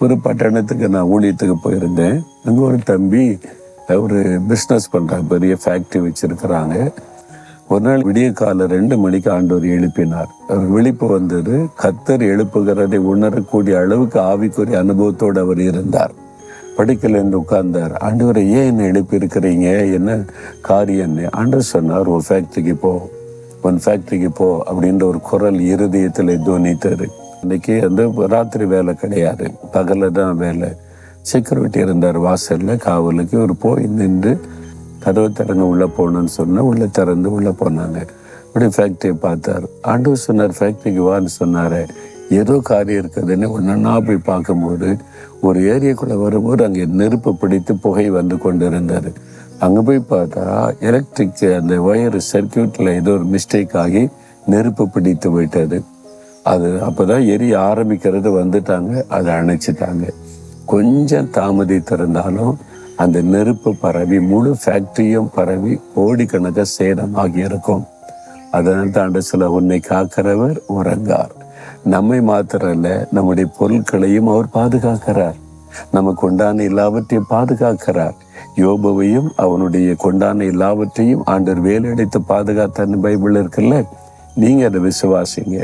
ஒரு பட்டணத்துக்கு நான் ஊழியத்துக்கு போயிருந்தேன். அங்கே ஒரு தம்பி ஒரு பிஸ்னஸ் பண்ணுறாங்க பெரிய ஃபேக்ட்ரி வச்சுருக்கிறாங்க. ஒரு நாள் விடிய காலை ரெண்டு மணிக்கு ஆண்டவர் எழுப்பினார். அவர் விழிப்பு வந்தது. கத்தர் எழுப்புகிறதை உணரக்கூடிய அளவுக்கு ஆவிக்குரிய அனுபவத்தோடு அவர் இருந்தார். படுக்கையிலேருந்து உட்கார்ந்தார். ஆண்டவரை ஏன் என்ன எழுப்பியிருக்கிறீங்க? என்ன காரியம்னு ஆண்டவர் சொன்னார் ஒரு ஃபேக்ட்ரிக்கு போ. ஒன் ஃபேக்ட்ரிக்கு போ. அப்படின்ற ஒரு குரல் இருதயத்தில் துவனித்தது. இன்னைக்கு வந்து ராத்திரி வேலை கிடையாது. பகலில் தான் வேலை. செக்யூரிட்டி இருந்தார் வாசல்ல காவலுக்கு ஒரு போய் நின்று கதவை திறங்க உள்ளே போகணும்னு சொன்னால் உள்ளே திறந்து உள்ளே போனாங்க. அப்படியே ஃபேக்ட்ரியை பார்த்தார். ஆண்டவர் சொன்னார் ஃபேக்ட்ரிக்கு வான்னு சொன்னார். ஏதோ காரியம் இருக்குதுன்னு ஒன்றா போய் பார்க்கும்போது ஒரு ஏரியாக்குள்ளே வரும்போது அங்கே நெருப்பு பிடித்து புகை வந்து கொண்டு இருந்தார் அங்கே போய் பார்த்தா எலக்ட்ரிக் அந்த ஒயர் சர்க்கியூட்டில் ஏதோ ஒரு மிஸ்டேக் ஆகி நெருப்பு பிடித்து விட்டது அது அப்போ தான் எரிய ஆரம்பிக்கிறது வந்துட்டாங்க அதை அணைச்சிட்டாங்க. கொஞ்சம் தாமதித்திருந்தாலும் அந்த நெருப்பு பரவி முழு ஃபேக்டரியும் பரவி கோடிக்கணக்க சேதமாகி இருக்கும். அதனால் தான் சில உன்னை காக்கிறவர் உறங்கார். நம்மை மாத்திரம் இல்லை நம்முடைய பொருட்களையும் அவர் பாதுகாக்கிறார். நமக்கு உண்டான எல்லாவற்றையும் பாதுகாக்கிறார். யோபுவையும் அவனுடைய கொண்டான எல்லாவற்றையும் ஆண்டர் வேலையடைத்து பாதுகாத்தான்னு பைபிள் இருக்குல்ல? நீங்க அதை விசுவாசிங்க.